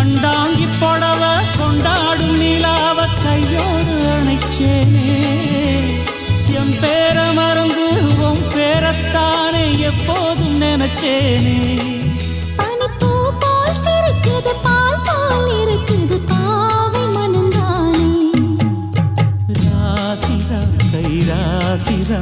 கண்டாங்கி படவ கொண்டாடும் நிலாவ கையோடு அணைச்சேனே. என் பேர மறந்து உன் பேரத்தானே எப்போதும் நினைச்சேனே. ராசிதா கை ராசிதா